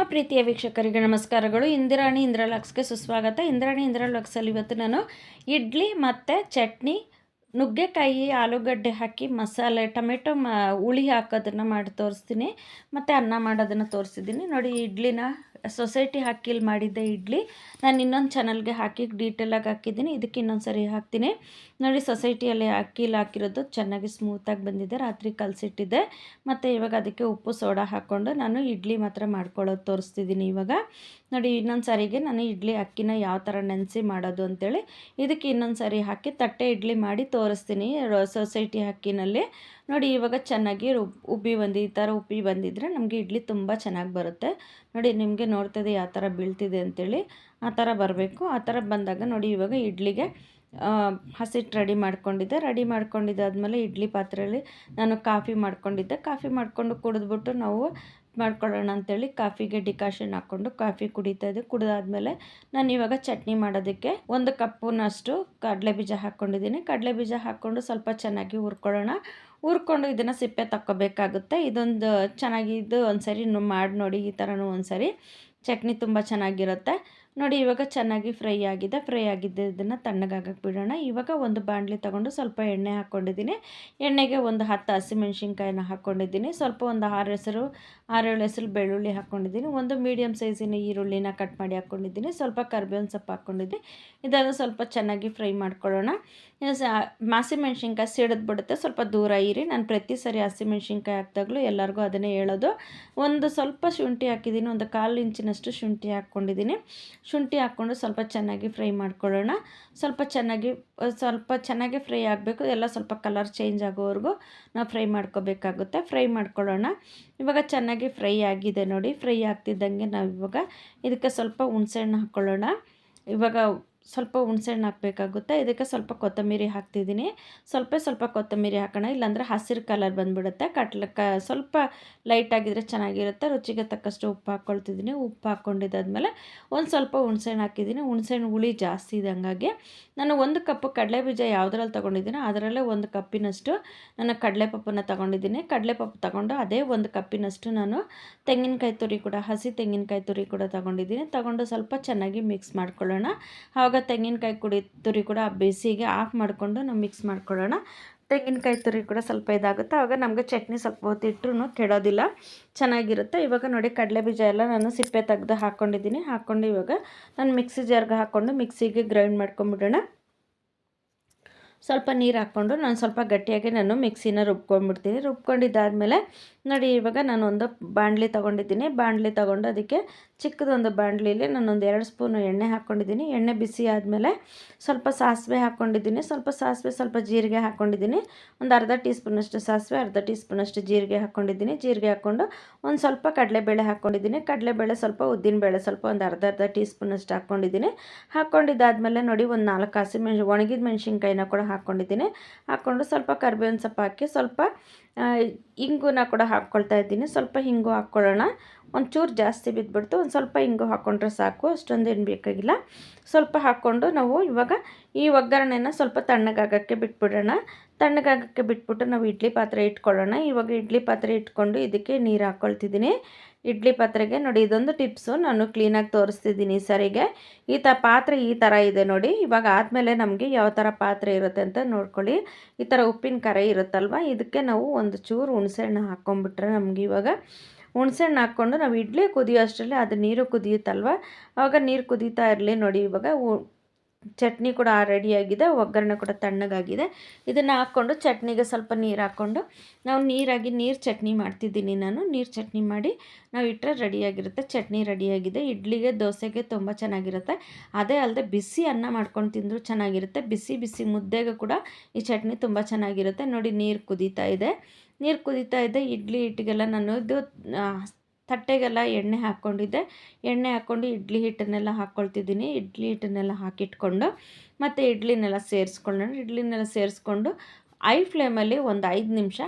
ನಮ್ಮ ಪ್ರೀತಿಯ ವೀಕ್ಷಕರಿಗೆ ನಮಸ್ಕಾರಗಳು. ಇಂದಿರಾಣಿ ಇಂದ್ರಲಕ್ಸ್ಗೆ ಸುಸ್ವಾಗತ. ಇಂದ್ರಾಣಿ ಇಂದ್ರಲಕ್ಸಲ್ಲಿ ಇವತ್ತು ನಾನು ಇಡ್ಲಿ ಮತ್ತು ಚಟ್ನಿ, ನುಗ್ಗೆಕಾಯಿ, ಆಲೂಗಡ್ಡೆ ಹಾಕಿ ಮಸಾಲೆ, ಟೊಮೆಟೊ ಮ, ಹುಳಿ ಹಾಕೋದನ್ನು ಮಾಡಿ ತೋರಿಸ್ತೀನಿ. ಮತ್ತು ಅನ್ನ ಮಾಡೋದನ್ನು ತೋರಿಸಿದ್ದೀನಿ. ನೋಡಿ ಇಡ್ಲಿನ ಸೊಸೈಟಿ ಹಾಕಿಲ್ಲಿ ಮಾಡಿದ್ದೆ ಇಡ್ಲಿ. ನಾನು ಇನ್ನೊಂದು ಚಾನಲ್ಗೆ ಹಾಕಿ ಡೀಟೇಲಾಗಿ ಹಾಕಿದ್ದೀನಿ. ಇದಕ್ಕೆ ಇನ್ನೊಂದು ಸರಿ ಹಾಕ್ತೀನಿ. ನೋಡಿ ಸೊಸೈಟಿಯಲ್ಲಿ ಅಕ್ಕಿಲಿ ಹಾಕಿರೋದು ಚೆನ್ನಾಗಿ ಸ್ಮೂತಾಗಿ ಬಂದಿದೆ. ರಾತ್ರಿ ಕಲಸಿಟ್ಟಿದ್ದೆ. ಮತ್ತು ಇವಾಗ ಅದಕ್ಕೆ ಉಪ್ಪು, ಸೋಡಾ ಹಾಕ್ಕೊಂಡು ನಾನು ಇಡ್ಲಿ ಮಾತ್ರ ಮಾಡ್ಕೊಳ್ಳೋದು ತೋರಿಸ್ತಿದ್ದೀನಿ ಇವಾಗ. ನೋಡಿ, ಇನ್ನೊಂದು ಸಾರಿಗೆ ನಾನು ಇಡ್ಲಿ ಅಕ್ಕಿನ ಯಾವ ಥರ ನೆನೆಸಿ ಮಾಡೋದು ಅಂತೇಳಿ ಇದಕ್ಕೆ ಇನ್ನೊಂದು ಸಾರಿ ಹಾಕಿ ತಟ್ಟೆ ಇಡ್ಲಿ ಮಾಡಿ ತೋರಿಸ್ತೀನಿ. ಸೊಸೈಟಿ ಅಕ್ಕಿನಲ್ಲಿ. ನೋಡಿ, ಇವಾಗ ಚೆನ್ನಾಗಿ ಉಬ್ಬಿ ಬಂದಿ, ಈ ಥರ ಉಬ್ಬಿ ಬಂದಿದ್ದರೆ ನಮಗೆ ಇಡ್ಲಿ ತುಂಬ ಚೆನ್ನಾಗಿ ಬರುತ್ತೆ. ನೋಡಿ, ನಿಮಗೆ ನೋಡ್ತದೆ ಯಾವ ಥರ ಬೀಳ್ತಿದೆ ಅಂತೇಳಿ. ಆ ಥರ ಬರಬೇಕು. ಆ ಥರ ಬಂದಾಗ ನೋಡಿ, ಇವಾಗ ಇಡ್ಲಿಗೆ ಹಸಿಟ್ಟು ರೆಡಿ ಮಾಡ್ಕೊಂಡಿದ್ದೆ. ರೆಡಿ ಮಾಡ್ಕೊಂಡಿದ್ದಾದಮೇಲೆ ಇಡ್ಲಿ ಪಾತ್ರೆಯಲ್ಲಿ ನಾನು ಕಾಫಿ ಮಾಡ್ಕೊಂಡಿದ್ದೆ. ಕಾಫಿ ಮಾಡಿಕೊಂಡು ಕುಡಿದ್ಬಿಟ್ಟು ನಾವು ಮಾಡ್ಕೊಳ್ಳೋಣ ಅಂತೇಳಿ ಕಾಫಿಗೆ ಡಿಕಾಷನ್ ಹಾಕ್ಕೊಂಡು ಕಾಫಿ ಕುಡಿತಾ ಇದ್ದೆ. ಕುಡಿದಾದ್ಮೇಲೆ ನಾನು ಇವಾಗ ಚಟ್ನಿ ಮಾಡೋದಕ್ಕೆ ಒಂದು ಕಪ್ಪುನಷ್ಟು ಕಡಲೆ ಬೀಜ ಹಾಕ್ಕೊಂಡಿದ್ದೀನಿ. ಕಡಲೆ ಬೀಜ ಹಾಕ್ಕೊಂಡು ಸ್ವಲ್ಪ ಚೆನ್ನಾಗಿ ಹುರ್ಕೊಳ್ಳೋಣ. ಹುರ್ಕೊಂಡು ಇದನ್ನು ಸಿಪ್ಪೆ ತಕ್ಕೋಬೇಕಾಗುತ್ತೆ. ಇದೊಂದು ಚೆನ್ನಾಗಿದ್ದು ಒಂದು ಸರಿ ಮಾಡಿ ನೋಡಿ, ಈ ಥರನೂ ಒಂದು ಸರಿ ಚಟ್ನಿ ತುಂಬ ಚೆನ್ನಾಗಿರುತ್ತೆ. ನೋಡಿ, ಇವಾಗ ಚೆನ್ನಾಗಿ ಫ್ರೈ ಆಗಿದೆ. ಫ್ರೈ ಆಗಿದ್ದು ಇದನ್ನು ತಣ್ಣಗಾಗಕ್ಕೆ ಬಿಡೋಣ. ಇವಾಗ ಒಂದು ಬಾಣಲಿ ತೊಗೊಂಡು ಸ್ವಲ್ಪ ಎಣ್ಣೆ ಹಾಕ್ಕೊಂಡಿದ್ದೀನಿ ಎಣ್ಣೆಗೆ ಒಂದು ಹತ್ತು ಹಸಿಮೆಣ್ಸಿನ್ಕಾಯಿನ ಹಾಕ್ಕೊಂಡಿದ್ದೀನಿ ಸ್ವಲ್ಪ ಒಂದು ಆರು ಹೆಸರು, ಆರೇಳು ಹೆಸರು ಬೆಳ್ಳುಳ್ಳಿ ಹಾಕ್ಕೊಂಡಿದ್ದೀನಿ ಒಂದು ಮೀಡಿಯಮ್ ಸೈಜಿನ ಈರುಳ್ಳಿನ ಕಟ್ ಮಾಡಿ ಹಾಕ್ಕೊಂಡಿದ್ದೀನಿ ಸ್ವಲ್ಪ ಕರ್ಬೇವಿನ ಸೊಪ್ಪು ಹಾಕ್ಕೊಂಡಿದ್ದೀನಿ ಇದನ್ನು ಸ್ವಲ್ಪ ಚೆನ್ನಾಗಿ ಫ್ರೈ ಮಾಡ್ಕೊಳ್ಳೋಣ. ಹಸಿಮೆಣ್ಸಿನ್ಕಾಯಿ ಸಿಡಿದ್ಬಿಡುತ್ತೆ ಸ್ವಲ್ಪ ದೂರ ಇರಿ. ನಾನು ಪ್ರತಿ ಸರಿ ಹಸಿಮೆಣ್ಸಿನ್ಕಾಯಿ ಹಾಕಿದಾಗಲೂ ಎಲ್ಲರಿಗೂ ಅದನ್ನೇ ಹೇಳೋದು. ಒಂದು ಸ್ವಲ್ಪ ಶುಂಠಿ ಹಾಕಿದ್ದೀನಿ ಒಂದು ಕಾಲು ಇಂಚಿನಷ್ಟು ಶುಂಠಿ ಹಾಕ್ಕೊಂಡಿದ್ದೀನಿ ಶುಂಠಿ ಹಾಕ್ಕೊಂಡು ಸ್ವಲ್ಪ ಚೆನ್ನಾಗಿ ಫ್ರೈ ಮಾಡ್ಕೊಳ್ಳೋಣ. ಸ್ವಲ್ಪ ಚೆನ್ನಾಗಿ ಸ್ವಲ್ಪ ಚೆನ್ನಾಗಿ ಫ್ರೈ ಆಗಬೇಕು. ಎಲ್ಲ ಸ್ವಲ್ಪ ಕಲರ್ ಚೇಂಜ್ ಆಗೋವರೆಗೂ ನಾವು ಫ್ರೈ ಮಾಡ್ಕೋಬೇಕಾಗುತ್ತೆ. ಫ್ರೈ ಮಾಡ್ಕೊಳ್ಳೋಣ. ಇವಾಗ ಚೆನ್ನಾಗಿ ಫ್ರೈ ಆಗಿದೆ ನೋಡಿ. ಫ್ರೈ ಆಗ್ತಿದ್ದಂಗೆ ನಾವು ಇವಾಗ ಇದಕ್ಕೆ ಸ್ವಲ್ಪ ಹುಣಸೆಹಣ್ಣು ಹಾಕ್ಕೊಳ್ಳೋಣ. ಇವಾಗ ಸ್ವಲ್ಪ ಹುಣ್ಸೆಹಣ್ಣು ಹಾಕಬೇಕಾಗುತ್ತೆ. ಇದಕ್ಕೆ ಸ್ವಲ್ಪ ಕೊತ್ತಂಬರಿ ಹಾಕ್ತಿದ್ದೀನಿ. ಸ್ವಲ್ಪ ಸ್ವಲ್ಪ ಕೊತ್ತಂಬರಿ ಹಾಕೋಣ. ಇಲ್ಲಾಂದರೆ ಹಸಿರು ಕಲರ್ ಬಂದುಬಿಡುತ್ತೆ. ಕಟ್ಲ ಕ ಸ್ವಲ್ಪ ಲೈಟಾಗಿದ್ದರೆ ಚೆನ್ನಾಗಿರುತ್ತೆ. ರುಚಿಗೆ ತಕ್ಕಷ್ಟು ಉಪ್ಪು ಹಾಕ್ಕೊಳ್ತಿದ್ದೀನಿ ಉಪ್ಪು ಹಾಕ್ಕೊಂಡಿದ್ದಾದ್ಮೇಲೆ ಒಂದು ಸ್ವಲ್ಪ ಹುಣ್ಸೆಹಣ್ಣು ಹಾಕಿದ್ದೀನಿ. ಹುಣ್ಸೆಹಣ್ಣು ಹುಳಿ ಜಾಸ್ತಿ ಇದೆ ಹಂಗಾಗಿ ನಾನು ಒಂದು ಕಪ್ಪು ಕಡಲೆಬೀಜ ಯಾವುದ್ರಲ್ಲಿ ತೊಗೊಂಡಿದ್ದೀನೋ? ಅದರಲ್ಲೇ ಒಂದು ಕಪ್ಪಿನಷ್ಟು ನಾನು ಕಡಲೆ ಕಡಲೆಪಪ್ಪನ್ನು ತೊಗೊಂಡಿದ್ದೀನಿ. ಕಡಲೆಪಪ್ಪು ತೊಗೊಂಡು ಅದೇ ಒಂದು ಕಪ್ಪಿನಷ್ಟು ನಾನು ತೆಂಗಿನಕಾಯಿ ತುರಿ ಕೂಡ, ಹಸಿ ತೆಂಗಿನಕಾಯಿ ತುರಿ ಕೂಡ ತಗೊಂಡಿದ್ದೀನಿ. ತಗೊಂಡು ಸ್ವಲ್ಪ ಚೆನ್ನಾಗಿ ಮಿಕ್ಸ್ ಮಾಡ್ಕೊಳ್ಳೋಣ. ಆವಾಗ ತೆಂಗಿನಕಾಯಿ ಕುಡಿ, ತುರಿ ಕೂಡ ಬಿಸಿಗೆ ಆಫ್ ಮಾಡಿಕೊಂಡು ನಾವು ಮಿಕ್ಸ್ ಮಾಡ್ಕೊಳ್ಳೋಣ. ತೆಂಗಿನಕಾಯಿ ತುರಿ ಕೂಡ ಸ್ವಲ್ಪ ಇದಾಗುತ್ತೆ. ಆವಾಗ ನಮಗೆ ಚಟ್ನಿ ಸ್ವಲ್ಪ ಹೊತ್ತು ಕೆಡೋದಿಲ್ಲ. ಚೆನ್ನಾಗಿರುತ್ತೆ. ಇವಾಗ ನೋಡಿ ಕಡಲೆ ಬೀಜ ಎಲ್ಲ ನಾನು ಸಿಪ್ಪೆ ತೆಗೆದು ಹಾಕ್ಕೊಂಡಿದ್ದೀನಿ ಹಾಕ್ಕೊಂಡು ಇವಾಗ ನಾನು ಮಿಕ್ಸಿ ಜಾರ್ಗೆ ಹಾಕ್ಕೊಂಡು ಮಿಕ್ಸಿಗೆ ಗ್ರೈಂಡ್ ಮಾಡ್ಕೊಂಬಿಡೋಣ. ಸ್ವಲ್ಪ ನೀರು ಹಾಕ್ಕೊಂಡು ನಾನು ಸ್ವಲ್ಪ ಗಟ್ಟಿಯಾಗಿ ನಾನು ಮಿಕ್ಸಿನ ರುಬ್ಕೊಂಡ್ಬಿಡ್ತೀನಿ. ರುಬ್ಕೊಂಡಿದ್ದಾದಮೇಲೆ ನೋಡಿ ಇವಾಗ ನಾನು ಒಂದು ಬಾಣಲಿ ತೊಗೊಂಡಿದ್ದೀನಿ. ಬಾಣಲಿ ತೊಗೊಂಡು ಅದಕ್ಕೆ ಚಿಕ್ಕದೊಂದು ಬಾಣಲಿಲಿ ನಾನೊಂದು ಎರಡು ಸ್ಪೂನು ಎಣ್ಣೆ ಹಾಕ್ಕೊಂಡಿದ್ದೀನಿ. ಎಣ್ಣೆ ಬಿಸಿ ಆದಮೇಲೆ ಸ್ವಲ್ಪ ಸಾಸಿವೆ ಹಾಕ್ಕೊಂಡಿದ್ದೀನಿ. ಸ್ವಲ್ಪ ಸಾಸಿವೆ, ಸ್ವಲ್ಪ ಜೀರಿಗೆ ಹಾಕ್ಕೊಂಡಿದ್ದೀನಿ. ಒಂದು ಅರ್ಧ ಟೀ ಸ್ಪೂನಷ್ಟು ಸಾಸಿವೆ, ಅರ್ಧ ಟೀ ಸ್ಪೂನಷ್ಟು ಜೀರಿಗೆ ಹಾಕ್ಕೊಂಡಿದ್ದೀನಿ. ಜೀರಿಗೆ ಹಾಕ್ಕೊಂಡು ಒಂದು ಸ್ವಲ್ಪ ಕಡಲೆಬೇಳೆ ಹಾಕ್ಕೊಂಡಿದ್ದೀನಿ. ಕಡಲೆಬೇಳೆ ಸ್ವಲ್ಪ, ಉದ್ದಿನಬೇಳೆ ಸ್ವಲ್ಪ ಒಂದು ಅರ್ಧ ಅರ್ಧ ಟೀ ಸ್ಪೂನಷ್ಟು ಹಾಕ್ಕೊಂಡಿದ್ದೀನಿ. ಹಾಕ್ಕೊಂಡಿದ್ದಾದಮೇಲೆ ನೋಡಿ ಒಂದು ನಾಲ್ಕು ಹಸಿ ಮೆಣಸು ಒಣಗಿದ ಮೆಣಸಿನ್ಕಾಯಿನ ಕೂಡ ಹಾಕ್ಕೊಂಡಿದ್ದೀನಿ. ಹಾಕ್ಕೊಂಡು ಸ್ವಲ್ಪ ಕರ್ಬೇವಿನ ಸೊಪ್ಪು ಹಾಕಿ ಸ್ವಲ್ಪ ಇಂಗುನ ಕೂಡ ಹಾಕ್ಕೊಳ್ತಾ ಇದ್ದೀನಿ. ಸ್ವಲ್ಪ ಹಿಂಗು ಹಾಕ್ಕೊಳ್ಳೋಣ. ಒಂಚೂರು ಜಾಸ್ತಿ ಬಿದ್ದುಬಿಡ್ತು ಒಂದು ಸ್ವಲ್ಪ ಹಿಂಗು ಹಾಕ್ಕೊಂಡ್ರೆ ಸಾಕು, ಅಷ್ಟೊಂದೇನು ಬೇಕಾಗಿಲ್ಲ. ಸ್ವಲ್ಪ ಹಾಕ್ಕೊಂಡು ನಾವು ಇವಾಗ ಈ ಒಗ್ಗರಣೆನ ಸ್ವಲ್ಪ ತಣ್ಣಗಾಗಕ್ಕೆ ಬಿಟ್ಬಿಡೋಣ. ತಣ್ಣಗಾಗಕ್ಕೆ ಬಿಟ್ಬಿಟ್ಟು ನಾವು ಇಡ್ಲಿ ಪಾತ್ರೆ ಇಟ್ಕೊಳ್ಳೋಣ. ಇವಾಗ ಇಡ್ಲಿ ಪಾತ್ರೆ ಇಟ್ಕೊಂಡು ಇದಕ್ಕೆ ನೀರು ಹಾಕ್ಕೊಳ್ತಿದ್ದೀನಿ ಇಡ್ಲಿ ಪಾತ್ರೆಗೆ ನೋಡಿ, ಇದೊಂದು ಟಿಪ್ಸು. ನಾನು ಕ್ಲೀನಾಗಿ ತೋರಿಸ್ತಿದ್ದೀನಿ ಸರಿಗೆ. ಈ ತ ಪಾತ್ರೆ ಈ ಥರ ಇದೆ ನೋಡಿ. ಇವಾಗ ಆದಮೇಲೆ ನಮಗೆ ಯಾವ ಥರ ಪಾತ್ರೆ ಇರುತ್ತೆ ಅಂತ ನೋಡ್ಕೊಳ್ಳಿ. ಈ ಥರ ಉಪ್ಪಿನ ಕರೆ ಇರುತ್ತಲ್ವ? ಇದಕ್ಕೆ ನಾವು ಒಂದು ಚೂರು ಹುಣಸೆಹಣ್ಣು ಹಾಕ್ಕೊಂಬಿಟ್ರೆ ನಮಗೆ ಇವಾಗ ಹುಣ್ಸೆಹಣ್ಣು ಹಾಕ್ಕೊಂಡು ನಾವು ಇಡ್ಲಿ ಕುದಿಯೋ ಅಷ್ಟರಲ್ಲಿ ಅದು ನೀರು ಕುದಿಯುತ್ತಲ್ವ? ಆವಾಗ ನೀರು ಕುದೀತಾ ಇರಲಿ ನೋಡಿ ಇವಾಗ ಚಟ್ನಿ ಕೂಡ ರೆಡಿಯಾಗಿದೆ, ಒಗ್ಗರಣೆ ಕೂಡ ತಣ್ಣಗಾಗಿದೆ. ಇದನ್ನು ಹಾಕ್ಕೊಂಡು ಚಟ್ನಿಗೆ ಸ್ವಲ್ಪ ನೀರು ಹಾಕ್ಕೊಂಡು, ನಾವು ನೀರಾಗಿ ನೀರು ಚಟ್ನಿ ಮಾಡ್ತಿದ್ದೀನಿ ನಾನು. ನೀರು ಚಟ್ನಿ ಮಾಡಿ ನಾವು ಇಟ್ಟರೆ ರೆಡಿಯಾಗಿರುತ್ತೆ, ಚಟ್ನಿ ರೆಡಿಯಾಗಿದೆ. ಇಡ್ಲಿಗೆ ದೋಸೆಗೆ ತುಂಬ ಚೆನ್ನಾಗಿರುತ್ತೆ. ಅದೇ ಅಲ್ಲದೆ ಬಿಸಿ ಅನ್ನ ಮಾಡ್ಕೊಂಡು ತಿಂದರೂ ಚೆನ್ನಾಗಿರುತ್ತೆ. ಬಿಸಿ ಬಿಸಿ ಮುದ್ದೆಗೆ ಕೂಡ ಈ ಚಟ್ನಿ ತುಂಬ ಚೆನ್ನಾಗಿರುತ್ತೆ. ನೋಡಿ ನೀರು ಕುದೀತಾ ಇದೆ. ನೀರು ಕುದೀತಾ ಇದೆ, ಇಡ್ಲಿ ಹಿಟ್ಟಿಗೆಲ್ಲ ನಾನು ಇದು ತಟ್ಟೆಗೆಲ್ಲ ಎಣ್ಣೆ ಹಾಕ್ಕೊಂಡಿದ್ದೆ. ಎಣ್ಣೆ ಹಾಕ್ಕೊಂಡು ಇಡ್ಲಿ ಹಿಟ್ಟನ್ನೆಲ್ಲ ಹಾಕ್ಕೊಳ್ತಿದ್ದೀನಿ. ಇಡ್ಲಿ ಹಿಟ್ಟನ್ನೆಲ್ಲ ಹಾಕಿಟ್ಕೊಂಡು ಮತ್ತು ಇಡ್ಲಿನೆಲ್ಲ ಸೇರಿಸ್ಕೊಳ್ಳೋಣ. ಇಡ್ಲಿನೆಲ್ಲ ಸೇರಿಸ್ಕೊಂಡು ಐ ಫ್ಲೇಮಲ್ಲಿ ಒಂದು ಐದು ನಿಮಿಷ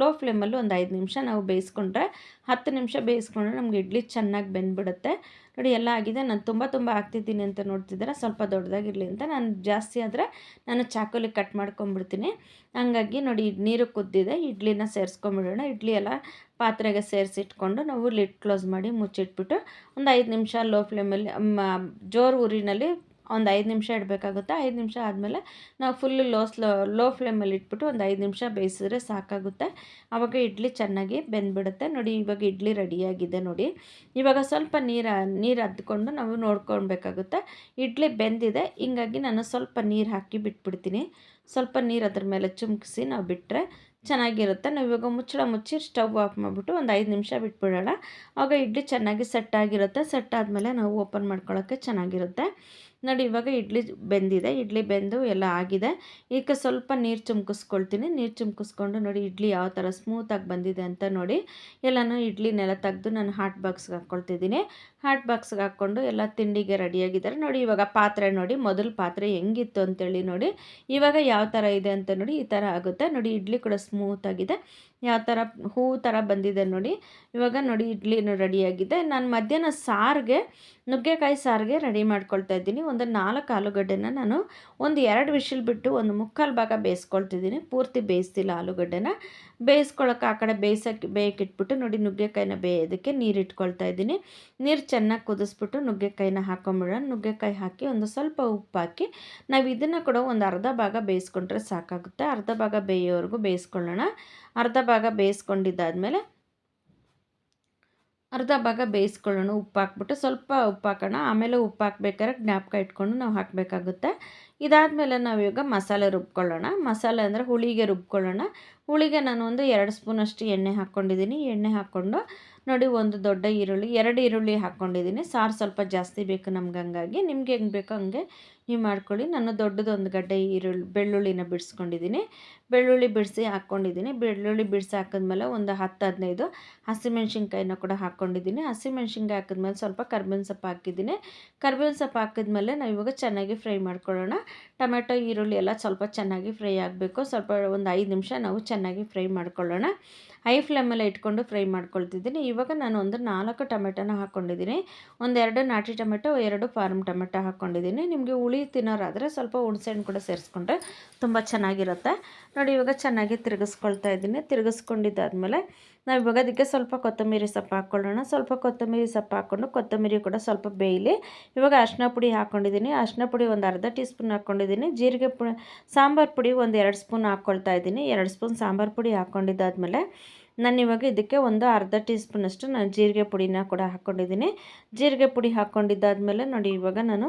ಲೋ ಫ್ಲೇಮಲ್ಲಿ ಒಂದು ಐದು ನಿಮಿಷ ನಾವು ಬೇಯಿಸ್ಕೊಂಡ್ರೆ ಹತ್ತು ನಿಮಿಷ ಬೇಯಿಸ್ಕೊಂಡ್ರೆ ನಮ್ಗೆ ಇಡ್ಲಿ ಚೆನ್ನಾಗಿ ಬೆಂದ್ಬಿಡುತ್ತೆ. ನೋಡಿ ಎಲ್ಲ ಆಗಿದೆ. ನಾನು ತುಂಬ ತುಂಬ ಹಾಕ್ತಿದ್ದೀನಿ ಅಂತ ನೋಡ್ತಿದ್ದೀರ? ಸ್ವಲ್ಪ ದೊಡ್ಡದಾಗಿರಲಿ ಅಂತ. ನಾನು ಜಾಸ್ತಿ ಆದರೆ ನಾನು ಚಾಕುಲಿ ಕಟ್ ಮಾಡ್ಕೊಂಡ್ಬಿಡ್ತೀನಿ ಹಂಗಾಗಿ ನೋಡಿ ನೀರು ಕುದ್ದಿದೆ. ಇಡ್ಲಿನ ಸೇರಿಸ್ಕೊಂಬಿಡೋಣ. ಇಡ್ಲಿ ಎಲ್ಲ ಪಾತ್ರೆಗೆ ಸೇರಿಸಿಟ್ಕೊಂಡು ನಾವು ಲಿಡ್ ಕ್ಲೋಸ್ ಮಾಡಿ ಮುಚ್ಚಿಟ್ಬಿಟ್ಟು ಒಂದು ಐದು ನಿಮಿಷ ಲೋ ಫ್ಲೇಮಲ್ಲಿ ಜೋರು ಉರಿನಲ್ಲಿ ಒಂದು ಐದು ನಿಮಿಷ ಇಡಬೇಕಾಗುತ್ತೆ. ಐದು ನಿಮಿಷ ಆದಮೇಲೆ ನಾವು ಫುಲ್ ಲೋ ಸ್ಲೋ ಲೋ ಫ್ಲೇಮಲ್ಲಿ ಇಟ್ಬಿಟ್ಟು ಒಂದು ಐದು ನಿಮಿಷ ಬೇಯಿಸಿದ್ರೆ ಸಾಕಾಗುತ್ತೆ. ಆವಾಗ ಇಡ್ಲಿ ಚೆನ್ನಾಗಿ ಬೆಂದ್ಬಿಡುತ್ತೆ. ನೋಡಿ, ಇವಾಗ ಇಡ್ಲಿ ರೆಡಿಯಾಗಿದೆ ನೋಡಿ. ಇವಾಗ ಸ್ವಲ್ಪ ನೀರು ನೀರು ಅದ್ಕೊಂಡು ನಾವು ನೋಡ್ಕೊಳ್ಬೇಕಾಗುತ್ತೆ. ಇಡ್ಲಿ ಬೆಂದಿದೆ. ಹಿಂಗಾಗಿ ನಾನು ಸ್ವಲ್ಪ ನೀರು ಹಾಕಿ ಬಿಟ್ಬಿಡ್ತೀನಿ. ಸ್ವಲ್ಪ ನೀರು ಅದ್ರ ಮೇಲೆ ಚುಮ್ಕಿಸಿ ನಾವು ಬಿಟ್ಟರೆ ಚೆನ್ನಾಗಿರುತ್ತೆ. ನಾವು ಇವಾಗ ಮುಚ್ಚಳ ಮುಚ್ಚಿ ಸ್ಟವ್ ಆಫ್ ಮಾಡಿಬಿಟ್ಟು ಒಂದು ಐದು ನಿಮಿಷ ಬಿಟ್ಬಿಡೋಣ. ಆವಾಗ ಇಡ್ಲಿ ಚೆನ್ನಾಗಿ ಸೆಟ್ ಆಗಿರುತ್ತೆ. ಸೆಟ್ ಆದಮೇಲೆ ನಾವು ಓಪನ್ ಮಾಡ್ಕೊಳ್ಳೋಕ್ಕೆ ಚೆನ್ನಾಗಿರುತ್ತೆ. ನೋಡಿ, ಇವಾಗ ಇಡ್ಲಿ ಬೆಂದಿದೆ. ಇಡ್ಲಿ ಬೆಂದು ಎಲ್ಲ ಆಗಿದೆ. ಈಗ ಸ್ವಲ್ಪ ನೀರು ಚುಮ್ಕಿಸ್ಕೊಳ್ತೀನಿ. ನೀರು ಚುಮ್ಕಿಸ್ಕೊಂಡು ನೋಡಿ, ಇಡ್ಲಿ ಯಾವ ಥರ ಸ್ಮೂತಾಗಿ ಬಂದಿದೆ ಅಂತ ನೋಡಿ. ಎಲ್ಲನೂ ಇಡ್ಲಿನೆಲ್ಲ ತೆಗೆದು ನಾನು ಹಾಟ್ ಬಾಕ್ಸ್ಗೆ ಹಾಕ್ಕೊಳ್ತಿದ್ದೀನಿ ಹಾಟ್ ಬಾಕ್ಸ್ಗೆ ಹಾಕ್ಕೊಂಡು ಎಲ್ಲ ತಿಂಡಿಗೆ ರೆಡಿಯಾಗಿದ್ದಾರೆ. ನೋಡಿ, ಇವಾಗ ಪಾತ್ರೆ ನೋಡಿ, ಮೊದಲು ಪಾತ್ರೆ ಹೆಂಗಿತ್ತು ಅಂತೇಳಿ ನೋಡಿ. ಇವಾಗ ಯಾವ ಥರ ಇದೆ ಅಂತ ನೋಡಿ, ಈ ಥರ ಆಗುತ್ತೆ. ನೋಡಿ, ಇಡ್ಲಿ ಕೂಡ ಸ್ಮೂತಾಗಿದೆ ಯಾವ ಥರ ಹೂ ಥರ ಬಂದಿದೆ ನೋಡಿ. ಇವಾಗ ನೋಡಿ ಇಡ್ಲಿನೂ ರೆಡಿಯಾಗಿದೆ. ನಾನು ಮಧ್ಯಾಹ್ನ ಸಾರಿಗೆ, ನುಗ್ಗೆಕಾಯಿ ಸಾರಿಗೆ ರೆಡಿ ಮಾಡ್ಕೊಳ್ತಾ ಇದ್ದೀನಿ. ಒಂದು ನಾಲ್ಕು ಆಲೂಗಡ್ಡೆನ ನಾನು ಒಂದು ಎರಡು ವಿಷಲ್ ಬಿಟ್ಟು ಒಂದು ಮುಕ್ಕಾಲು ಭಾಗ ಬೇಯಿಸ್ಕೊಳ್ತಿದ್ದೀನಿ. ಪೂರ್ತಿ ಬೇಯಿಸ್ತಿಲ್ಲ ಆಲೂಗಡ್ಡೆನ. ಬೇಯಿಸ್ಕೊಳಕ್ಕೆ ಆ ಕಡೆ ಬೇಯಿಸೋಕ್ಕೆ ಬೇಯಕ್ಕಿಟ್ಬಿಟ್ಟು ನೋಡಿ ನುಗ್ಗೆಕಾಯಿನ ಬೇಯೋದಕ್ಕೆ ನೀರು ಇಟ್ಕೊಳ್ತಾ ಇದ್ದೀನಿ. ನೀರು ಚೆನ್ನಾಗಿ ಕುದಿಸ್ಬಿಟ್ಟು ನುಗ್ಗೆಕಾಯಿನ ಹಾಕೊಂಬಿಡೋಣ. ನುಗ್ಗೆಕಾಯಿ ಹಾಕಿ ಒಂದು ಸ್ವಲ್ಪ ಉಪ್ಪು ಹಾಕಿ ನಾವು ಇದನ್ನು ಕೂಡ ಒಂದು ಅರ್ಧ ಭಾಗ ಬೇಯಿಸ್ಕೊಂಡ್ರೆ ಸಾಕಾಗುತ್ತೆ. ಅರ್ಧ ಭಾಗ ಬೇಯೋವರೆಗೂ ಬೇಯಿಸ್ಕೊಳ್ಳೋಣ. ಅರ್ಧ ಭಾಗ ಬೇಯಿಸ್ಕೊಂಡಿದ್ದಾದಮೇಲೆ ಅರ್ಧ ಭಾಗ ಬೇಯಿಸ್ಕೊಳ್ಳೋಣ. ಉಪ್ಪು ಹಾಕ್ಬಿಟ್ಟು ಸ್ವಲ್ಪ ಉಪ್ಪು ಹಾಕೋಣ. ಆಮೇಲೆ ಉಪ್ಪು ಹಾಕ್ಬೇಕಾದ್ರೆ ಜ್ಞಾಪಕ ಇಟ್ಕೊಂಡು ನಾವು ಹಾಕಬೇಕಾಗುತ್ತೆ. ಇದಾದಮೇಲೆ ನಾವು ಇವಾಗ ಮಸಾಲೆ ರುಬ್ಕೊಳ್ಳೋಣ. ಮಸಾಲೆ ಅಂದರೆ ಹುಳಿಗೆ ರುಬ್ಕೊಳ್ಳೋಣ. ಹುಳಿಗೆ ನಾನು ಒಂದು ಎರಡು ಸ್ಪೂನಷ್ಟು ಎಣ್ಣೆ ಹಾಕ್ಕೊಂಡಿದ್ದೀನಿ. ಎಣ್ಣೆ ಹಾಕ್ಕೊಂಡು ನೋಡಿ ಒಂದು ದೊಡ್ಡ ಈರುಳ್ಳಿ, ಎರಡು ಈರುಳ್ಳಿ ಹಾಕ್ಕೊಂಡಿದ್ದೀನಿ. ಸಾರು ಸ್ವಲ್ಪ ಜಾಸ್ತಿ ಬೇಕು ನಮ್ಗೆ ಹಂಗಾಗಿ. ನಿಮ್ಗೆ ಹೆಂಗೆ ಬೇಕೋ ಹಂಗೆ ನೀವು ಮಾಡ್ಕೊಳ್ಳಿ. ನಾನು ದೊಡ್ಡದೊಂದು ಗಡ್ಡೆ ಈರುಳ್ಳಿ, ಬೆಳ್ಳುಳ್ಳಿನ ಬಿಡಿಸ್ಕೊಂಡಿದ್ದೀನಿ. ಬೆಳ್ಳುಳ್ಳಿ ಬಿಡಿಸಿ ಹಾಕ್ಕೊಂಡಿದ್ದೀನಿ. ಬೆಳ್ಳುಳ್ಳಿ ಬಿಡಿಸಿ ಹಾಕಿದ್ಮೇಲೆ ಒಂದು ಹತ್ತು, ಹದಿನೈದು ಹಸಿಮೆಣ್ಸಿನ್ಕಾಯಿನ ಕೂಡ ಹಾಕ್ಕೊಂಡಿದ್ದೀನಿ. ಹಸಿಮೆಣ್ಸಿನ್ಕಾಯಿ ಹಾಕಿದ್ಮೇಲೆ ಸ್ವಲ್ಪ ಕರ್ಬೇವಿನ ಸೊಪ್ಪು ಹಾಕಿದ್ದೀನಿ. ಕರ್ಬೇವಿನ ಸೊಪ್ಪು ಹಾಕಿದ್ಮೇಲೆ ನಾವು ಇವಾಗ ಚೆನ್ನಾಗಿ ಫ್ರೈ ಮಾಡ್ಕೊಳ್ಳೋಣ. ಟೊಮೆಟೊ, ಈರುಳ್ಳಿ ಎಲ್ಲ ಸ್ವಲ್ಪ ಚೆನ್ನಾಗಿ ಫ್ರೈ ಆಗಬೇಕು. ಸ್ವಲ್ಪ ಒಂದು ಐದು ನಿಮಿಷ ನಾವು ಚೆನ್ನಾಗಿ ಫ್ರೈ ಮಾಡ್ಕೊಳ್ಳೋಣ. ಹೈ ಫ್ಲೇಮಲ್ಲೇ ಇಟ್ಕೊಂಡು ಫ್ರೈ ಮಾಡ್ಕೊಳ್ತಿದ್ದೀನಿ. ಇವಾಗ ನಾನು ಒಂದು ನಾಲ್ಕು ಟೊಮೆಟೊನ ಹಾಕ್ಕೊಂಡಿದ್ದೀನಿ ಒಂದೆರಡು ನಾಟಿ ಟೊಮೆಟೊ, ಎರಡು ಫಾರ್ಮ್ ಟೊಮೆಟೊ ಹಾಕ್ಕೊಂಡಿದ್ದೀನಿ ನಿಮಗೆ ಹುಳಿ ತಿನ್ನೋರಾದರೆ ಸ್ವಲ್ಪ ಹುಣಸೆಹಣ್ಣು ಕೂಡ ಸೇರಿಸ್ಕೊಂಡ್ರೆ ತುಂಬ ಚೆನ್ನಾಗಿರುತ್ತೆ. ನೋಡಿ ಇವಾಗ ಚೆನ್ನಾಗಿ ತಿರುಗಿಸ್ಕೊಳ್ತಾ ಇದ್ದೀನಿ. ತಿರುಗಿಸ್ಕೊಂಡಿದ್ದಾದಮೇಲೆ ನಾವು ಇವಾಗ ಅದಕ್ಕೆ ಸ್ವಲ್ಪ ಕೊತ್ತಂಬರಿ ಸೊಪ್ಪು ಹಾಕ್ಕೊಳ್ಳೋಣ ಸ್ವಲ್ಪ ಕೊತ್ತಂಬರಿ ಸೊಪ್ಪು ಹಾಕ್ಕೊಂಡು ಕೊತ್ತಂಬರಿ ಕೂಡ ಸ್ವಲ್ಪ ಬೇಯಲಿ. ಇವಾಗ ಅರ್ಶಿನ ಪುಡಿ ಹಾಕ್ಕೊಂಡಿದ್ದೀನಿ ಅರ್ಶಿನ ಪುಡಿ ಒಂದು ಅರ್ಧ ಟೀ ಸ್ಪೂನ್ ಹಾಕ್ಕೊಂಡಿದ್ದೀನಿ ಜೀರಿಗೆ ಪು ಸಾಂಬಾರು ಪುಡಿ ಒಂದು ಎರಡು ಸ್ಪೂನ್ ಹಾಕ್ಕೊಳ್ತಾ ಇದ್ದೀನಿ ಎರಡು ಸ್ಪೂನ್ ಸಾಂಬಾರು ಪುಡಿ ಹಾಕ್ಕೊಂಡಿದ್ದಾದಮೇಲೆ ನಾನು ಇವಾಗ ಇದಕ್ಕೆ ಒಂದು ಅರ್ಧ ಟೀ ಸ್ಪೂನಷ್ಟು ನಾನು ಜೀರಿಗೆ ಪುಡಿನ ಕೂಡ ಹಾಕ್ಕೊಂಡಿದ್ದೀನಿ ಜೀರಿಗೆ ಪುಡಿ ಹಾಕ್ಕೊಂಡಿದ್ದಾದಮೇಲೆ ನೋಡಿ ಇವಾಗ ನಾನು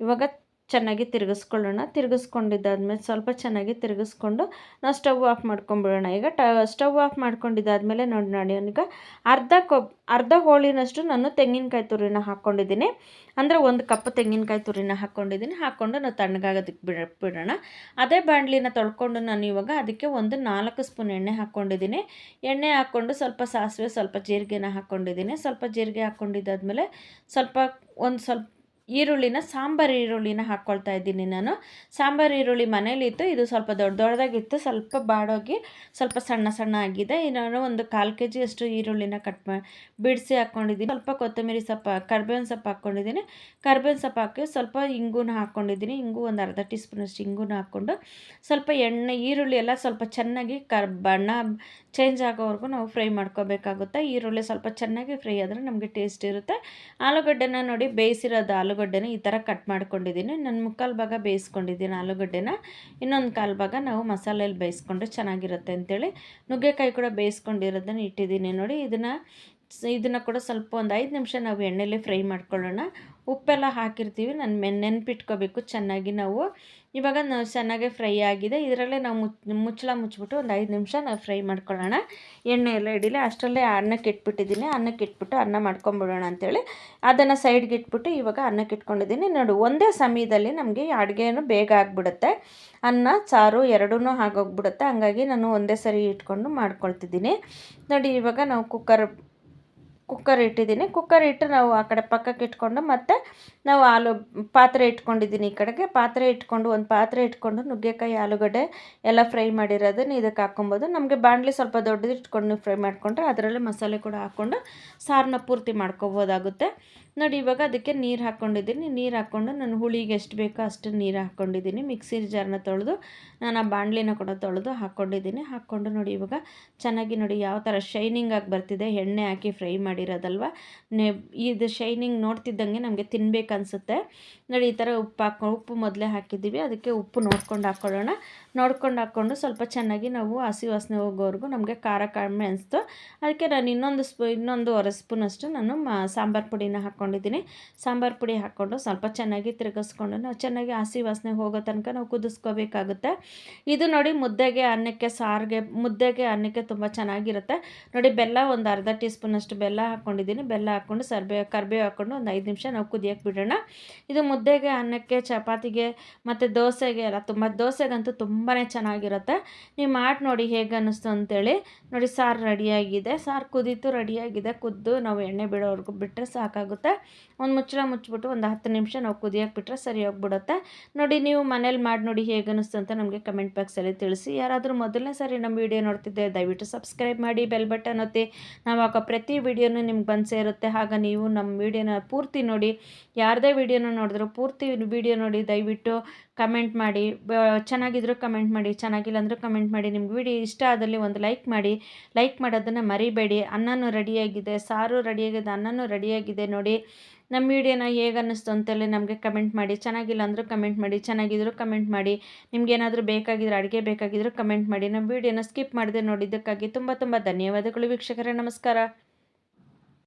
ಇವಾಗ ಚೆನ್ನಾಗಿ ತಿರುಗಿಸ್ಕೊಳ್ಳೋಣ. ತಿರುಗಿಸ್ಕೊಂಡಿದ್ದಾದ್ಮೇಲೆ ಸ್ವಲ್ಪ ಚೆನ್ನಾಗಿ ತಿರುಗಿಸ್ಕೊಂಡು ನಾವು ಸ್ಟವ್ ಆಫ್ ಮಾಡ್ಕೊಂಬಿಡೋಣ. ಈಗ ಟ, ಸ್ಟವ್ ಆಫ್ ಮಾಡ್ಕೊಂಡಿದ್ದಾದಮೇಲೆ ನೋಡಿ ನೋಡಿ ಈಗ ಅರ್ಧ ಕೊಬ್ ಅರ್ಧ ಹೋಳಿನಷ್ಟು ನಾನು ತೆಂಗಿನಕಾಯಿ ತುರಿನ ಹಾಕ್ಕೊಂಡಿದ್ದೀನಿ ಅಂದರೆ ಒಂದು ಕಪ್ ತೆಂಗಿನಕಾಯಿ ತುರಿನ ಹಾಕ್ಕೊಂಡಿದ್ದೀನಿ ಹಾಕ್ಕೊಂಡು ನಾವು ತಣ್ಣಗಾಗೋದಕ್ಕೆ ಬಿಡ, ಬಿಡೋಣ. ಅದೇ ಬಾಣಲಿನ ತೊಳ್ಕೊಂಡು ನಾನು ಇವಾಗ ಅದಕ್ಕೆ ಒಂದು ನಾಲ್ಕು ಸ್ಪೂನ್ ಎಣ್ಣೆ ಹಾಕ್ಕೊಂಡಿದ್ದೀನಿ ಎಣ್ಣೆ ಹಾಕ್ಕೊಂಡು ಸ್ವಲ್ಪ ಸಾಸಿವೆ, ಸ್ವಲ್ಪ ಜೀರಿಗೆನ ಹಾಕ್ಕೊಂಡಿದ್ದೀನಿ ಸ್ವಲ್ಪ ಜೀರಿಗೆ ಹಾಕ್ಕೊಂಡಿದ್ದಾದ್ಮೇಲೆ ಸ್ವಲ್ಪ ಒಂದು ಸ್ವಲ್ಪ ಈರುಳ್ಳಿನ ಸಾಂಬಾರು ಈರುಳ್ಳಿನ ಹಾಕ್ಕೊಳ್ತಾ ಇದ್ದೀನಿ ನಾನು. ಸಾಂಬಾರು ಈರುಳ್ಳಿ ಮನೇಲಿತ್ತು, ಇದು ಸ್ವಲ್ಪ ದೊಡ್ಡ ದೊಡ್ಡದಾಗಿತ್ತು, ಸ್ವಲ್ಪ ಬಾಡೋಗಿ ಸ್ವಲ್ಪ ಸಣ್ಣ ಸಣ್ಣ ಆಗಿದೆ. ನಾನು ಒಂದು ಕಾಲು ಕೆ ಜಿಯಷ್ಟು ಈರುಳ್ಳಿನ ಕಟ್ ಮಾ, ಬಿಡಿಸಿ ಹಾಕ್ಕೊಂಡಿದ್ದೀನಿ ಸ್ವಲ್ಪ ಕೊತ್ತಂಬರಿ ಸೊಪ್ಪು, ಕರ್ಬೇವಿನ ಸೊಪ್ಪು ಹಾಕ್ಕೊಂಡಿದ್ದೀನಿ ಕರ್ಬೇವಿನ ಸೊಪ್ಪು ಹಾಕಿ ಸ್ವಲ್ಪ ಇಂಗುನ ಹಾಕ್ಕೊಂಡಿದ್ದೀನಿ ಇಂಗು ಒಂದು ಅರ್ಧ ಟೀ ಸ್ಪೂನಷ್ಟು ಇಂಗುನ ಹಾಕ್ಕೊಂಡು ಸ್ವಲ್ಪ ಎಣ್ಣೆ, ಈರುಳ್ಳಿ ಎಲ್ಲ ಸ್ವಲ್ಪ ಚೆನ್ನಾಗಿ ಕರ್ ಬಣ್ಣ ಚೇಂಜ್ ಆಗೋವರೆಗೂ ನಾವು ಫ್ರೈ ಮಾಡ್ಕೋಬೇಕಾಗುತ್ತೆ. ಈರುಳ್ಳಿ ಸ್ವಲ್ಪ ಚೆನ್ನಾಗಿ ಫ್ರೈ ಆದರೆ ನಮಗೆ ಟೇಸ್ಟ್ ಇರುತ್ತೆ. ಆಲೂಗಡ್ಡೆನ ನೋಡಿ ಬೇಯಿಸಿರೋದು ಆಲೂಗಡ್ಡೆನ ಈ ಥರ ಕಟ್ ಮಾಡ್ಕೊಂಡಿದ್ದೀನಿ. ನನ್ನ ಮುಕ್ಕಾಲು ಭಾಗ ಬೇಯಿಸ್ಕೊಂಡಿದ್ದೀನಿ ಆಲೂಗಡ್ಡೆನ. ಇನ್ನೊಂದು ಕಾಲು ಭಾಗ ನಾವು ಮಸಾಲೆಯಲ್ಲಿ ಬೇಯಿಸ್ಕೊಂಡ್ರೆ ಚೆನ್ನಾಗಿರುತ್ತೆ ಅಂತೇಳಿ ನುಗ್ಗೆಕಾಯಿ ಕೂಡ ಬೇಯಿಸ್ಕೊಂಡಿರೋದನ್ನು ಇಟ್ಟಿದ್ದೀನಿ ನೋಡಿ. ಇದನ್ನು ಇದನ್ನು ಕೂಡ ಸ್ವಲ್ಪ ಒಂದು ಐದು ನಿಮಿಷ ನಾವು ಎಣ್ಣೆಲಿ ಫ್ರೈ ಮಾಡ್ಕೊಳ್ಳೋಣ. ಉಪ್ಪೆಲ್ಲ ಹಾಕಿರ್ತೀವಿ, ನಾನು ಮೆನ್ ನೆನ್ಪಿಟ್ಕೋಬೇಕು ಚೆನ್ನಾಗಿ ನಾವು. ಇವಾಗ ನಾವು ಚೆನ್ನಾಗೆ ಫ್ರೈ ಆಗಿದೆ, ಇದರಲ್ಲೇ ನಾವು ಮುಚ್, ಮುಚ್ಚಳ ಮುಚ್ಚಿಬಿಟ್ಟು ಒಂದು ಐದು ನಿಮಿಷ ನಾವು ಫ್ರೈ ಮಾಡ್ಕೊಳ್ಳೋಣ. ಎಣ್ಣೆ ಎಲ್ಲ ಇಡಿಲಿ ಅಷ್ಟರಲ್ಲೇ ಅನ್ನಕ್ಕೆ ಇಟ್ಬಿಟ್ಟಿದ್ದೀನಿ ಅನ್ನಕ್ಕೆ ಇಟ್ಬಿಟ್ಟು ಅನ್ನ ಮಾಡ್ಕೊಂಬಿಡೋಣ ಅಂತೇಳಿ. ಅದನ್ನು ಸೈಡ್ಗೆ ಇಟ್ಬಿಟ್ಟು ಇವಾಗ ಅನ್ನಕ್ಕೆ ಇಟ್ಕೊಂಡಿದ್ದೀನಿ. ನೋಡು, ಒಂದೇ ಸಮಯದಲ್ಲಿ ನಮಗೆ ಅಡುಗೆಯೂ ಬೇಗ ಆಗಿಬಿಡುತ್ತೆ. ಅನ್ನ, ಸಾರು ಎರಡೂ ಆಗೋಗ್ಬಿಡುತ್ತೆ. ಹಂಗಾಗಿ ನಾನು ಒಂದೇ ಸರಿ ಇಟ್ಕೊಂಡು ಮಾಡ್ಕೊಳ್ತಿದ್ದೀನಿ. ನೋಡಿ, ಇವಾಗ ನಾವು ಕುಕ್ಕರ್ ಕುಕ್ಕರ್ ಇಟ್ಟಿದ್ದೀನಿ. ಕುಕ್ಕರ್ ಇಟ್ಟು ನಾವು ಆ ಕಡೆ ಪಕ್ಕಕ್ಕೆ ಇಟ್ಕೊಂಡು ಮತ್ತು ನಾವು ಆಲೂ ಪಾತ್ರೆ ಇಟ್ಕೊಂಡಿದ್ದೀನಿ ಈ ಕಡೆಗೆ. ಪಾತ್ರೆ ಇಟ್ಕೊಂಡು, ಒಂದು ಪಾತ್ರೆ ಇಟ್ಕೊಂಡು ನುಗ್ಗೆಕಾಯಿ, ಆಲೂಗಡ್ಡೆ ಎಲ್ಲ ಫ್ರೈ ಮಾಡಿರೋದನ್ನು ಇದಕ್ಕೆ ಹಾಕ್ಕೊಬೋದು. ನಮಗೆ ಬಾಣಲಿ ಸ್ವಲ್ಪ ದೊಡ್ಡದು ಇಟ್ಕೊಂಡು ಫ್ರೈ ಮಾಡಿಕೊಂಡ್ರೆ ಅದರಲ್ಲೇ ಮಸಾಲೆ ಕೂಡ ಹಾಕ್ಕೊಂಡು ಸಾರನ್ನ ಪೂರ್ತಿ ಮಾಡ್ಕೊಬೋದಾಗುತ್ತೆ. ನೋಡಿ, ಇವಾಗ ಅದಕ್ಕೆ ನೀರು ಹಾಕ್ಕೊಂಡಿದ್ದೀನಿ ನೀರು ಹಾಕ್ಕೊಂಡು ನಾನು ಹುಳಿಗೆ ಎಷ್ಟು ಬೇಕೋ ಅಷ್ಟು ನೀರು ಹಾಕ್ಕೊಂಡಿದ್ದೀನಿ ಮಿಕ್ಸಿ ಜಾರ್ನ ತೊಳೆದು ನಾನು ಆ ಬಾಣಲಿನ ಕೂಡ ತೊಳೆದು ಹಾಕ್ಕೊಂಡಿದ್ದೀನಿ ಹಾಕ್ಕೊಂಡು ನೋಡಿ, ಇವಾಗ ಚೆನ್ನಾಗಿ ನೋಡಿ ಯಾವ ಥರ ಶೈನಿಂಗ್ ಆಗಿ ಬರ್ತಿದೆ. ಎಣ್ಣೆ ಹಾಕಿ ಫ್ರೈ ಮಾಡಿರೋದಲ್ವ? ನೆ ಇದು ಶೈನಿಂಗ್ ನೋಡ್ತಿದ್ದಂಗೆ ನಮಗೆ ತಿನ್ಬೇಕು ಅನಿಸುತ್ತೆ. ನೋಡಿ, ಈ ಥರ ಉಪ್ಪು ಹಾಕೊ ಉಪ್ಪು ಮೊದಲೇ ಹಾಕಿದ್ದೀವಿ. ಅದಕ್ಕೆ ಉಪ್ಪು ನೋಡ್ಕೊಂಡು ಹಾಕ್ಕೊಳ್ಳೋಣ ನೋಡ್ಕೊಂಡು ಹಾಕ್ಕೊಂಡು ಸ್ವಲ್ಪ ಚೆನ್ನಾಗಿ ನಾವು ಹಸಿ ವಾಸನೆ ಹೋಗೋವರೆಗೂ ನಮಗೆ ಖಾರ ಕಡಿಮೆ ಅನಿಸ್ತು. ಅದಕ್ಕೆ ನಾನು ಇನ್ನೊಂದು ಸ್ಪೂ ಇನ್ನೊಂದುವರೆ ಸ್ಪೂನಷ್ಟು ನಾನು ಮಾ ಸಾಂಬಾರು ಪುಡಿನ ಹಾಕ್ಕೊಂಡಿದ್ದೀನಿ ಸಾಂಬಾರು ಪುಡಿ ಹಾಕ್ಕೊಂಡು ಸ್ವಲ್ಪ ಚೆನ್ನಾಗಿ ತಿರುಗಿಸ್ಕೊಂಡು ನಾವು ಚೆನ್ನಾಗಿ ಹಸಿ ವಾಸನೆ ಹೋಗೋ ತನಕ ನಾವು ಕುದಿಸ್ಕೋಬೇಕಾಗುತ್ತೆ. ಇದು ನೋಡಿ ಮುದ್ದೆಗೆ ಅನ್ನಕ್ಕೆ ಸಾರಿಗೆ, ಮುದ್ದೆಗೆ ಅನ್ನಕ್ಕೆ ತುಂಬ ಚೆನ್ನಾಗಿರುತ್ತೆ. ನೋಡಿ ಬೆಲ್ಲ ಒಂದು ಅರ್ಧ ಟೀ ಸ್ಪೂನಷ್ಟು ಬೆಲ್ಲ ಹಾಕ್ಕೊಂಡಿದ್ದೀನಿ ಬೆಲ್ಲ ಹಾಕ್ಕೊಂಡು ಸರ್ಬೆ, ಕರ್ಬೇವು ಹಾಕ್ಕೊಂಡು ಒಂದು ಐದು ನಿಮಿಷ ನಾವು ಕುದಿಯೋಕ್ಕೆ ಬಿಡೋಣ. ಇದು ಮುದ್ದೆಗೆ, ಅನ್ನಕ್ಕೆ, ಚಪಾತಿಗೆ ಮತ್ತು ದೋಸೆಗೆ ಎಲ್ಲ ತುಂಬ ದೋಸೆಗಂತೂ ತುಂಬಾ ಚೆನ್ನಾಗಿರುತ್ತೆ. ನೀವು ಮಾಡಿ ನೋಡಿ ಹೇಗೆ ಅನ್ನಿಸ್ತು ಅಂತೇಳಿ. ನೋಡಿ ಸಾರು ರೆಡಿಯಾಗಿದೆ. ಸಾರು ಕುದೀತು ರೆಡಿಯಾಗಿದೆ. ಕುದ್ದು ನಾವು ಎಣ್ಣೆ ಬಿಡೋವರೆಗೂ ಬಿಟ್ಟರೆ ಸಾಕಾಗುತ್ತೆ. ಒಂದು ಮುಚ್ಚಳ ಮುಚ್ಚಿಬಿಟ್ಟು ಒಂದು ಹತ್ತು ನಿಮಿಷ ನಾವು ಕುದಿಯೋಕೆ ಬಿಟ್ಟರೆ ಸರಿ ಹೋಗ್ಬಿಡುತ್ತೆ. ನೋಡಿ, ನೀವು ಮನೇಲಿ ಮಾಡಿ ನೋಡಿ ಹೇಗೆ ಅನ್ನಿಸ್ತು ಅಂತ ನಮಗೆ ಕಮೆಂಟ್ ಬಾಕ್ಸಲ್ಲಿ ತಿಳಿಸಿ. ಯಾರಾದರೂ ಮೊದಲನೇ ಸಾರಿ ನಮ್ಮ ವೀಡಿಯೋ ನೋಡ್ತಿದ್ದೆ ದಯವಿಟ್ಟು ಸಬ್ಸ್ಕ್ರೈಬ್ ಮಾಡಿ, ಬೆಲ್ ಬಟನ್ ಒತ್ತಿ. ನಾವು ಹಾಕೋ ಪ್ರತಿ ವಿಡಿಯೋನೂ ನಿಮ್ಗೆ ಬಂದು ಸೇರುತ್ತೆ. ಆಗ ನೀವು ನಮ್ಮ ವಿಡಿಯೋನ ಪೂರ್ತಿ ನೋಡಿ, ಯಾರದೇ ವಿಡಿಯೋನ ನೋಡಿದ್ರು ಪೂರ್ತಿ ವಿಡಿಯೋ ನೋಡಿ ದಯವಿಟ್ಟು ಕಮೆಂಟ್ ಮಾಡಿ ಚೆನ್ನಾಗಿದ್ದರೂ ಕಮೆಂಟ್ ಮಾಡಿ, ಚೆನ್ನಾಗಿಲ್ಲ ಅಂದರೂ ಕಮೆಂಟ್ ಮಾಡಿ. ನಿಮ್ಗೆ ವಿಡಿಯೋ ಇಷ್ಟ ಆದಲ್ಲಿ ಒಂದು ಲೈಕ್ ಮಾಡಿ. ಲೈಕ್ ಮಾಡೋದನ್ನು ಮರಿಬೇಡಿ. ಅನ್ನನೂ ರೆಡಿಯಾಗಿದೆ ಸಾರು ರೆಡಿಯಾಗಿದೆ ಅನ್ನನೂ ರೆಡಿಯಾಗಿದೆ ನೋಡಿ. ನಮ್ಮ ವಿಡಿಯೋನ ಹೇಗೆ ಅನ್ನಿಸ್ತು ಅಂತೇಳಿ ನಮಗೆ ಕಮೆಂಟ್ ಮಾಡಿ. ಚೆನ್ನಾಗಿಲ್ಲ ಅಂದರೂ ಕಮೆಂಟ್ ಮಾಡಿ. ಚೆನ್ನಾಗಿದ್ರು ಕಮೆಂಟ್ ಮಾಡಿ. ನಿಮ್ಗೇನಾದರೂ ಬೇಕಾಗಿದ್ರೆ, ಅಡುಗೆ ಬೇಕಾಗಿದ್ದರೂ ಕಮೆಂಟ್ ಮಾಡಿ. ನಮ್ಮ ವಿಡಿಯೋನ ಸ್ಕಿಪ್ ಮಾಡಿದೆ ನೋಡಿದ್ದಕ್ಕಾಗಿ ತುಂಬ ತುಂಬ ಧನ್ಯವಾದಗಳು ವೀಕ್ಷಕರೇ. ನಮಸ್ಕಾರ.